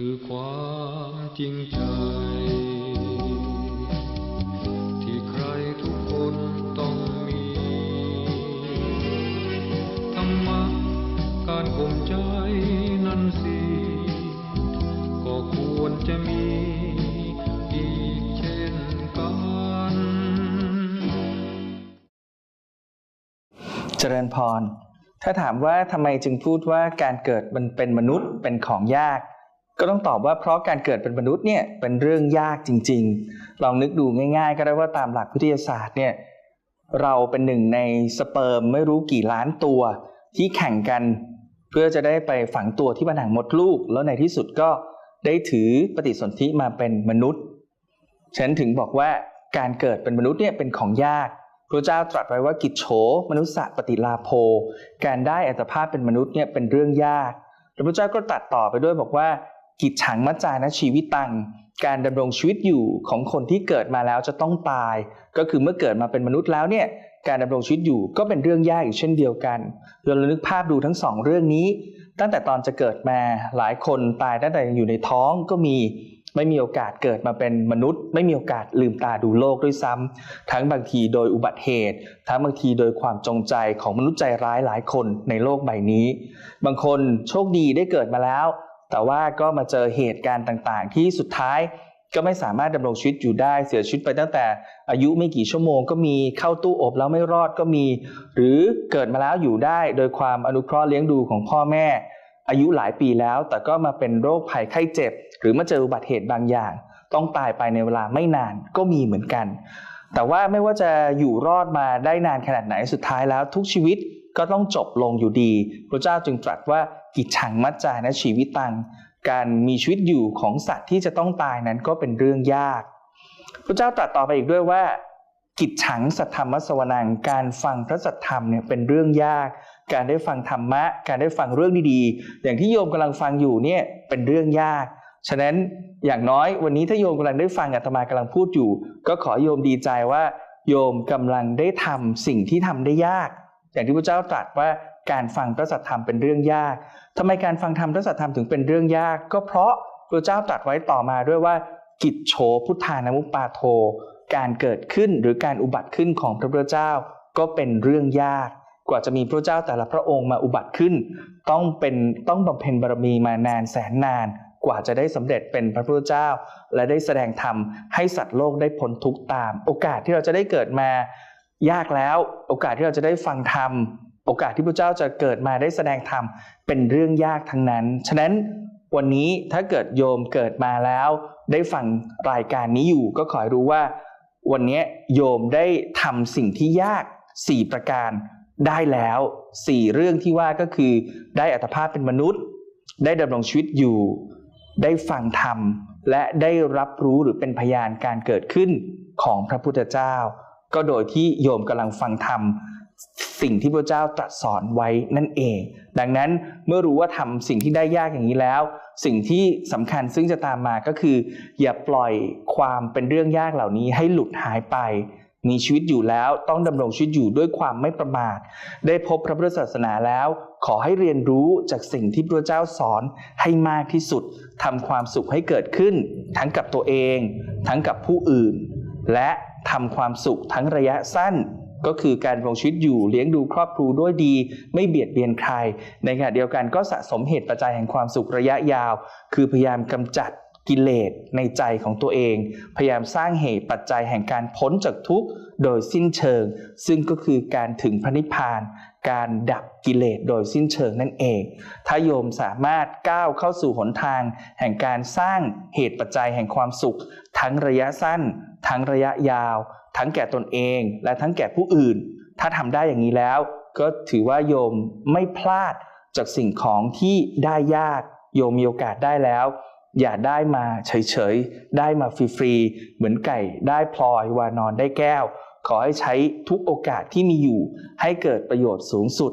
คือความจริงใจ ที่ใครทุกคนต้องมีธรรมะการข่มใจนั้นสิก็ควรจะมีอีกเช่นกันเจริญพรถ้าถามว่าทำไมจึงพูดว่าการเกิดมันเป็นมนุษย์เป็นของยาก ก็ต้องตอบว่าเพราะการเกิดเป็นมนุษย์เนี่ยเป็นเรื่องยากจริง ๆ ลองนึกดูง่าย ๆ ก็ได้ว่าตามหลักวิทยาศาสตร์เนี่ยเราเป็นหนึ่งในสเปิร์มไม่รู้กี่ล้านตัวที่แข่งกัน เพื่อจะได้ไปฝังตัวที่ผนังมดลูก แล้วในที่สุดก็ได้ถือปฏิสนธิมาเป็นมนุษย์ ฉันถึงบอกว่าการเกิดเป็นมนุษย์เนี่ยเป็นของยาก พระเจ้าตรัสไว้ว่ากิจโฉมนุษย์ปฏิลาโภ การได้อัตภาพเป็นมนุษย์เนี่ยเป็นเรื่องยากแล้วพระเจ้าก็ตรัสต่อไปด้วยบอกว่า กิจฉังมัจจานะชีวิตตัง การดำรงชีวิตอยู่ของคนที่เกิดมาแล้วจะต้องตาย ก็คือเมื่อเกิดมาเป็นมนุษย์แล้วเนี่ยการดำรงชีวิตอยู่ก็เป็นเรื่องยากอีกเช่นเดียวกันเรานึกภาพดูทั้งสองเรื่องนี้ ตั้งแต่ตอนจะเกิดมาหลายคนตายตั้งแต่ยังอยู่ในท้องก็มีไม่มีโอกาสเกิดมาเป็นมนุษย์ ไม่มีโอกาสลืมตาดูโลกด้วยซ้ำทั้งบางทีโดยอุบัติเหตุ ทั้งบางทีโดยความจงใจของมนุษย์ใจร้ายหลายคนในโลกใบนี้ บางคนโชคดีได้เกิดมาแล้ว แต่ว่าก็มาเจอเหตุการณ์ต่างๆ ที่สุดท้ายก็ไม่สามารถดำรงชีวิตอยู่ได้เสียชีวิตไปตั้งแต่อายุไม่กี่ชั่วโมงก็มีเข้าตู้อบแล้วไม่รอดก็มี หรือเกิดมาแล้วอยู่ได้โดยความอนุเคราะห์เลี้ยงดูของพ่อแม่ อายุหลายปีแล้ว แต่ก็มาเป็นโรคภัยไข้เจ็บ หรือมาเจออุบัติเหตุบางอย่าง ต้องตายไปในเวลาไม่นานก็มีเหมือนกัน แต่ว่าไม่ว่าจะอยู่รอดมาได้นานขนาดไหนสุดท้ายแล้วทุกชีวิต ก็ต้องจบลงอยู่ดีพระเจ้าจึงตรัสว่ากิจฉังมัจจานะชีวิตตัง การมีชีวิตอยู่ของสัตว์ที่จะต้องตายนั้นก็เป็นเรื่องยาก พระเจ้าตรัสต่อไปอีกด้วยว่า กิจฉังสัทธรรมสวนัง การฟังพระสัทธรรมเนี่ยเป็นเรื่องยาก การได้ฟังธรรมะ การได้ฟังเรื่องดีๆ อย่างที่โยมกำลังฟังอยู่เนี่ยเป็นเรื่องยาก ฉะนั้นอย่างน้อยวันนี้ถ้าโยมกำลังได้ฟังอาตมากำลังพูดอยู่ ก็ขอโยมดีใจว่า โยมกำลังได้ทำสิ่งที่ทำได้ยาก อย่างที่พระเจ้าตรัสว่าการฟังพระสัทธรรมเป็นเรื่องยากทำไมการฟังธรรมพระสัทธรรมถึงเป็นเรื่องยาก ก็เพราะพระเจ้าตรัสไว้ต่อมาด้วยว่ากิจโฉพุทธานามุปปาโท การเกิดขึ้นหรือการอุบัติขึ้นของพระพุทธเจ้าก็เป็นเรื่องยาก กว่าจะมีพระเจ้าแต่ละพระองค์มาอุบัติขึ้น ต้องเป็นต้องบำเพ็ญบารมีมานานแสนนาน กว่าจะได้สำเร็จเป็นพระพุทธเจ้า และได้แสดงธรรมให้สัตว์โลกได้พ้นทุกข์ตาม โอกาสที่เราจะได้เกิดมา ยากแล้ว โอกาสที่เราจะได้ฟังธรรม โอกาสที่พระเจ้าจะเกิดมาได้แสดงธรรมเป็นเรื่องยากทั้งนั้น ฉะนั้นวันนี้ถ้าเกิดโยมเกิดมาแล้ว ได้ฟังรายการนี้อยู่ ก็ขอให้รู้ว่า วันนี้โยมได้ทำสิ่งที่ยาก 4 ประการได้แล้ว 4 เรื่องที่ว่าก็คือ ได้อัตภาพเป็นมนุษย์ ได้ดำรงชีวิตอยู่ ได้ฟังธรรม และได้รับรู้หรือเป็นพยานการเกิดขึ้นของพระพุทธเจ้า ก็โดยที่โยมกำลังฟังธรรมสิ่งที่พระเจ้าตรัสสอนไว้นั่นเอง ดังนั้นเมื่อรู้ว่าทำสิ่งที่ได้ยากอย่างนี้แล้ว สิ่งที่สำคัญซึ่งจะตามมาก็คือ อย่าปล่อยความเป็นเรื่องยากเหล่านี้ให้หลุดหายไป มีชีวิตอยู่แล้วต้องดำรงชีวิตอยู่ด้วยความไม่ประมาท ได้พบพระพุทธศาสนาแล้ว ขอให้เรียนรู้จากสิ่งที่พระเจ้าสอนให้มากที่สุดทำความสุขให้เกิดขึ้น ทั้งกับตัวเอง ทั้งกับผู้อื่น และ ทำความสุขทั้งระยะสั้นก็คือการดำรงชีวิตอยู่เลี้ยงดูครอบครัวด้วยดี ไม่เบียดเบียนใคร ในขณะเดียวกันก็สะสมเหตุปัจจัยแห่งความสุขระยะยาว คือพยายามกำจัดกิเลสในใจของตัวเอง พยายามสร้างเหตุปัจจัยแห่งการพ้นจากทุกข์โดยสิ้นเชิง ซึ่งก็คือการถึงพระนิพพาน การดับกิเลสโดยสิ้นเชิงนั่นเอง ถ้าโยมสามารถก้าวเข้าสู่หนทาง แห่งการสร้างเหตุปัจจัยแห่งความสุข ทั้งระยะสั้น ทั้งระยะยาว ทั้งแก่ตนเอง และทั้งแก่ผู้อื่น ถ้าทำได้อย่างนี้แล้ว ก็ถือว่าโยมไม่พลาดจากสิ่งของที่ได้ยาก โยมมีโอกาสได้แล้ว อย่าได้มาเฉยๆ ได้มาฟรีๆ เหมือนไก่ได้พลอยวานอนได้แก้ว ขอให้ใช้ทุกโอกาสที่มีอยู่ ให้เกิดประโยชน์สูงสุด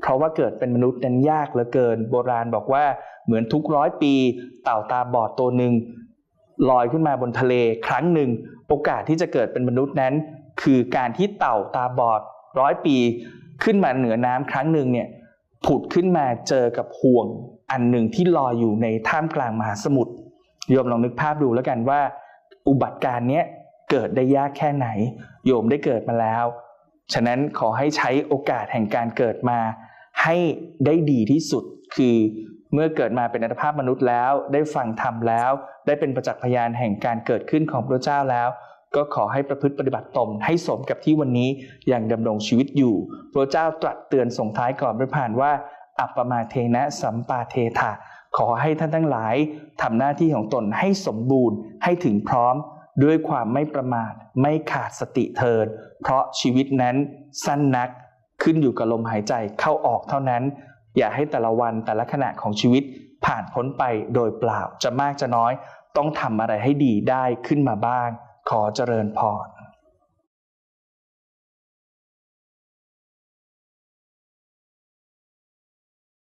เพราะว่าเกิดเป็นมนุษย์นั้นยากเหลือเกิน โบราณบอกว่าเหมือนทุกร้อยปี เต่าตาบอดตัวหนึ่งลอยขึ้นมาบนทะเลครั้งหนึ่ง โอกาสที่จะเกิดเป็นมนุษย์นั้น คือการที่เต่าตาบอดร้อยปีขึ้นมาเหนือน้ำครั้งหนึ่งเนี่ยผุดขึ้นมาเจอกับห่วงอันหนึ่งที่ลอยอยู่ในท่ามกลางมหาสมุทรโยมลองนึกภาพดูแล้วกันว่า อุบัติการณ์เนี้ย เกิดได้ยากแค่ไหน โยมได้เกิดมาแล้ว ฉะนั้นขอให้ใช้โอกาสแห่งการเกิดมา ให้ได้ดีที่สุดคือเมื่อเกิดมาเป็นอัตภาพมนุษย์แล้ว ได้ฟังธรรมแล้ว ได้เป็นประจักษ์พยานแห่งการเกิดขึ้นของพระเจ้าแล้ว ก็ขอให้ประพฤติปฏิบัติตนให้สมกับที่วันนี้ยังดำรงชีวิตอยู่ พระเจ้าตรัสเตือนส่งท้ายก่อนประผ่านว่า อัปปมาเทนะสัมปาเทถะขอให้ท่านทั้งหลายทำหน้าที่ของตนให้สมบูรณ์ให้ถึงพร้อม ด้วยความไม่ประมาทไม่ขาดสติเทินเพราะชีวิตนั้นสั้นนักขึ้นอยู่กับลมหายใจเข้าออกเท่านั้น อย่าให้แต่ละวันแต่ละขณะของชีวิตผ่านพ้นไปโดยเปล่าจะมากจะน้อย ต้องทำอะไรให้ดีได้ขึ้นมาบ้าง ขอเจริญพร